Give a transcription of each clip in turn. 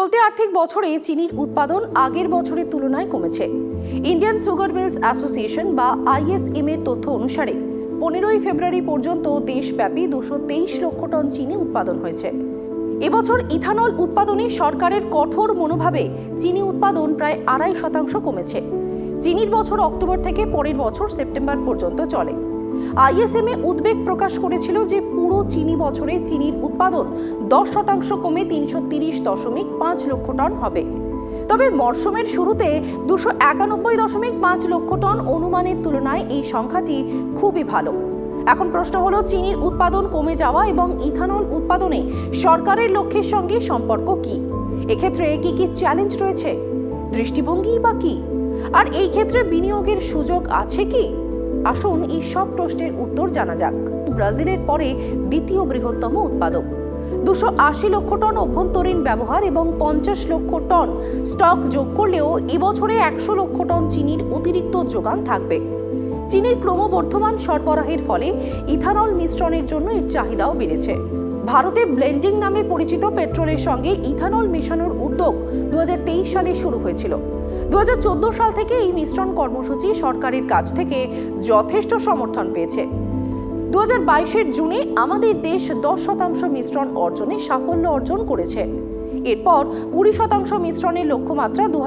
চলতি আর্থিক বছরে চিনির উৎপাদন আগের বছরের তুলনায় কমেছে। ইন্ডিয়ান সুগার মিলস অ্যাসোসিয়েশন বা আইএসএম এর তথ্য অনুসারে, পনেরোই ফেব্রুয়ারি পর্যন্ত দেশব্যাপী দুশো তেইশ লক্ষ টন চিনি উৎপাদন হয়েছে। এবছর ইথানল উৎপাদনে সরকারের কঠোর মনোভাবে চিনি উৎপাদন প্রায় আড়াই শতাংশ কমেছে। চিনির বছর অক্টোবর থেকে পরের বছর সেপ্টেম্বর পর্যন্ত চলে। আইএসএমএ উদ্বেগ প্রকাশ করেছিল যে পুরো চিনি বছরে চিনির উৎপাদন দশ শতাংশ কমে তিনশো তিরিশ দশমিক পাঁচ লক্ষ টন হবে। তবে মরশুমের শুরুতে দুশো একানব্বই দশমিক পাঁচ লক্ষ টন অনুমানের তুলনায় এই সংখ্যাটি খুবই ভালো। এখন প্রশ্ন হলো, চিনির উৎপাদন কমে যাওয়া এবং ইথানল উৎপাদনে সরকারের লক্ষ্যের সঙ্গে সম্পর্ক কি? এক্ষেত্রে কি কি চ্যালেঞ্জ রয়েছে? দৃষ্টিভঙ্গি বা কি? আর এই ক্ষেত্রে বিনিয়োগের সুযোগ আছে কি? আসুন এই সব প্রশ্নের উত্তর জানা যাক। ব্রাজিলের পরে দ্বিতীয় বৃহত্তম উৎপাদক। দুশো আশি লক্ষ টন অভ্যন্তরীণ ব্যবহার এবং পঞ্চাশ লক্ষ টন স্টক যোগ করলেও এবছরে একশো লক্ষ টন চিনির অতিরিক্ত যোগান থাকবে। চীনের ক্রমবর্ধমান সরবরাহের ফলে ইথানল মিশ্রণের জন্য এর চাহিদাও বেড়েছে। ভারতে ব্লেন্ডিং নামে পরিচিত পেট্রোলের সঙ্গে ইথানল মেশানোর উদ্যোগ দুহাজার তেইশ সালে শুরু হয়েছিল। দুহাজার চোদ্দ সাল থেকে এই মিশ্রণ কর্মসূচি সরকারের কাছ থেকে যথেষ্ট সমর্থন পেয়েছে। দু হাজার জুনে আমাদের দেশ দশ শতাংশ মিশ্রণ অর্জনে সাফল্য অর্জন করেছে। এরপর কুড়ি শতাংশ মিশ্রণের লক্ষ্যমাত্রা দু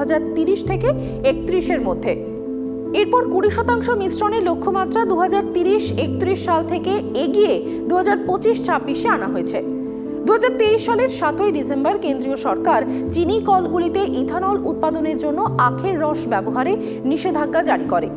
থেকে একত্রিশের মধ্যে। এরপর কুড়ি শতাংশ মিশ্রণের লক্ষ্যমাত্রা দু হাজার তিরিশ, একত্রিশ সাল থেকে এগিয়ে দু হাজার পঁচিশ, ছাব্বিশে আনা হয়েছে। দু হাজার তেইশ সালের সাতই ডিসেম্বর কেন্দ্রীয় সরকার চিনি কলগুলিতে ইথানল উৎপাদনের জন্য আখের রস ব্যবহারে নিষেধাজ্ঞা জারি করে।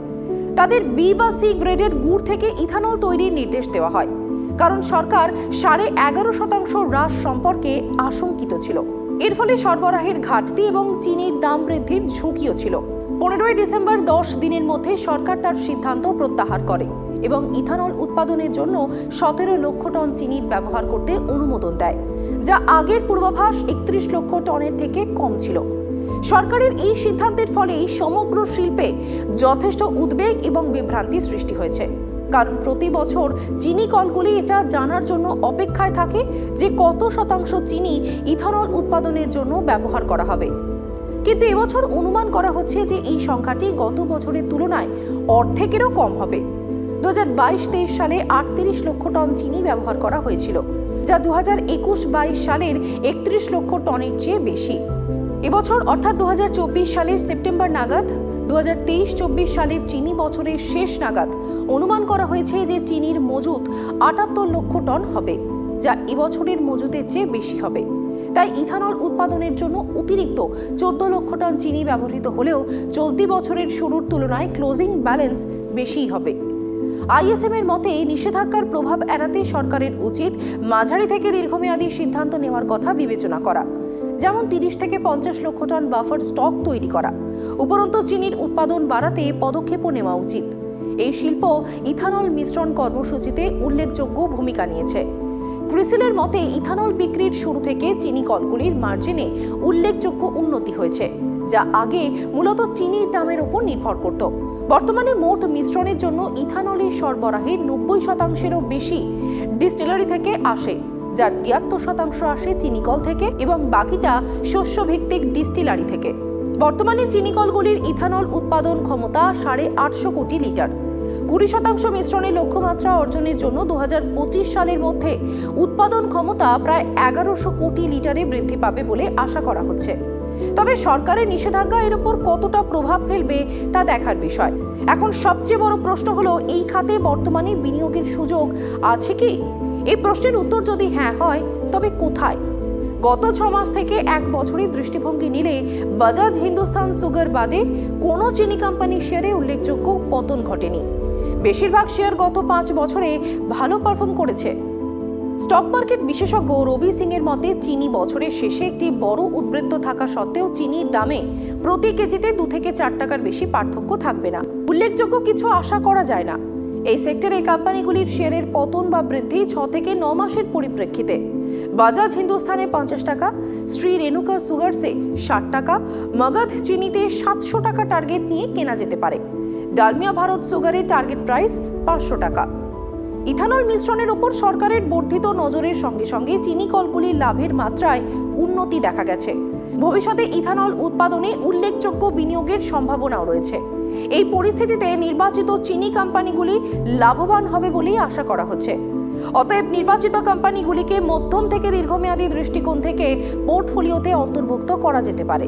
তাদের বি বা সি গ্রেডের গুড় থেকে ইথানল তৈরির নির্দেশ দেওয়া হয়। কারণ সরকার সাড়ে এগারো শতাংশ হ্রাস সম্পর্কে আশঙ্কিত ছিল। এর ফলে সরবরাহের ঘাটতি এবং চিনির দাম বৃদ্ধির ঝুঁকিও ছিল। পনেরোই ডিসেম্বর দশ দিনের মধ্যে সরকার তার সিদ্ধান্ত প্রত্যাহার করে এবং ইথানল উৎপাদনের জন্য সতেরো লক্ষ টন চিনির ব্যবহার করতে অনুমোদন দেয়, যা আগের পূর্বাভাস একত্রিশ লক্ষ টনের থেকে কম ছিল। সরকারের এই সিদ্ধান্তের ফলেই সমগ্র শিল্পে যথেষ্ট উদ্বেগ এবং বিভ্রান্তি সৃষ্টি হয়েছে। কারণ প্রতি বছর চিনি কলগুলি এটা জানার জন্য অপেক্ষায় থাকে যে কত শতাংশ চিনি ইথানল উৎপাদনের জন্য ব্যবহার করা হবে। কিন্তু এবছর অনুমান করা হচ্ছে যে এই সংখ্যাটি গত বছরের তুলনায় অর্ধেকেরও কম হবে। দু হাজার বাইশ তেইশ সালে আটত্রিশ লক্ষ টন চিনি ব্যবহার করা হয়েছিল, যা দু হাজার একুশ বাইশ সালের একত্রিশ লক্ষ টনের চেয়ে বেশি। এবছর অর্থাৎ দু হাজার চব্বিশ সালের সেপ্টেম্বর নাগাদ দু হাজার তেইশ চব্বিশ সালের চিনি বছরের শেষ নাগাদ অনুমান করা হয়েছে যে চিনির মজুত আটাত্তর লক্ষ টন হবে, যা এবছরের মজুতের চেয়ে বেশি হবে। তাই ইথানল উৎপাদনের জন্য অতিরিক্ত চোদ্দ লক্ষ টন চিনি ব্যবহৃত হলেও চলতি বছরের শুরুর তুলনায় ক্লোজিং ব্যালেন্স বেশিই হবে। আইএসএম এর মতে, নিষেধাজ্ঞার প্রভাব এড়াতে সরকারের উচিত মাঝারি থেকে দীর্ঘমেয়াদী সিদ্ধান্ত নেওয়ার কথা বিবেচনা করা, যেমন তিরিশ থেকে পঞ্চাশ লক্ষ টন বাফার স্টক তৈরি করা। উপরন্তু, চিনির উৎপাদন বাড়াতে পদক্ষেপও নেওয়া উচিত। এই শিল্প ইথানল মিশ্রণ কর্মসূচিতে উল্লেখযোগ্য ভূমিকা নিয়েছে। ক্রিসিলের মতে, ইথানল বিক্রির শুরু থেকে চিনি কলগুলির মার্জিনে উল্লেখযোগ্য উন্নতি হয়েছে, যা আগে মূলত চিনির দামের উপর নির্ভর করত। বর্তমানে মোট মিশ্রণের জন্য ইথানলের সরবরাহের নব্বই শতাংশেরও বেশি ডিস্টিলারি থেকে আসে, যার তিয়াত্তর শতাংশ আসে চিনিকল থেকে এবং বাকিটা শস্যভিত্তিক ডিস্টিলারি থেকে। বর্তমানে চিনিকলগুলির ইথানল উৎপাদন ক্ষমতা সাড়ে আটশো কোটি লিটার। কুড়ি শতাংশ মিশ্রণের লক্ষ্যমাত্রা অর্জনের জন্য দু হাজার পঁচিশ সালের মধ্যে উৎপাদন ক্ষমতা প্রায় এগারোশো কোটি লিটারে বৃদ্ধি পাবে বলে আশা করা হচ্ছে। তবে সরকারের নিষেধাজ্ঞা এর উপর কতটা প্রভাব ফেলবে তা দেখার বিষয়। এখন সবচেয়ে বড় প্রশ্ন হলো, এই খাতে বর্তমানে বিনিয়োগের সুযোগ আছে কি? এই প্রশ্নের উত্তর যদি হ্যাঁ হয়, তবে কোথায়? গত ছ মাস থেকে এক বছরের দৃষ্টিভঙ্গি নিলে বাজাজ হিন্দুস্তান সুগার বাদে কোনো চিনি কোম্পানির শেয়ারে উল্লেখযোগ্য পতন ঘটেনি। বেশিরভাগ শেয়ার গত পাঁচ বছরে ভালো পারফর্ম করেছে। স্টক মার্কেট বিশেষজ্ঞ রবি সিং এর মতে, চিনি বছরের শেষে একটি বড় উদ্বৃত্ত থাকা সত্ত্বেও চিনির দামে প্রতি কেজিতে দু থেকে চার টাকার বেশি পার্থক্য থাকবে না। উল্লেখযোগ্য কিছু আশা করা যায় না। এই সেক্টরে কোম্পানিগুলির শেয়ারের পতন বা বৃদ্ধি ছ থেকে ন মাসের পরিপ্রেক্ষিতে। বাজাজ হিন্দুস্থানে পঞ্চাশ টাকা শ্রী রেণুকা সুগার্সে ষাট টাকা মগধ চিনিতে সাতশো টাকা টার্গেট নিয়ে কেনা যেতে পারে। ডালমিয়া ভারত সুগারের টার্গেট প্রাইস পাঁচশো টাকা। ইথানল মিশ্রণের ওপর সরকারের বর্ধিত নজরের সঙ্গে সঙ্গে চিনি কলগুলির লাভের মাত্রায় উন্নতি দেখা গেছে। ভবিষ্যতে ইথানল উৎপাদনে উল্লেখযোগ্য বিনিয়োগের সম্ভাবনাও রয়েছে। এই পরিস্থিতিতে নির্বাচিত চিনি কোম্পানিগুলি লাভবান হবে বলেই আশা করা হচ্ছে। অতএব নির্বাচিত কোম্পানিগুলিকে মধ্যম থেকে দীর্ঘমেয়াদী দৃষ্টিকোণ থেকে পোর্টফোলিওতে অন্তর্ভুক্ত করা যেতে পারে।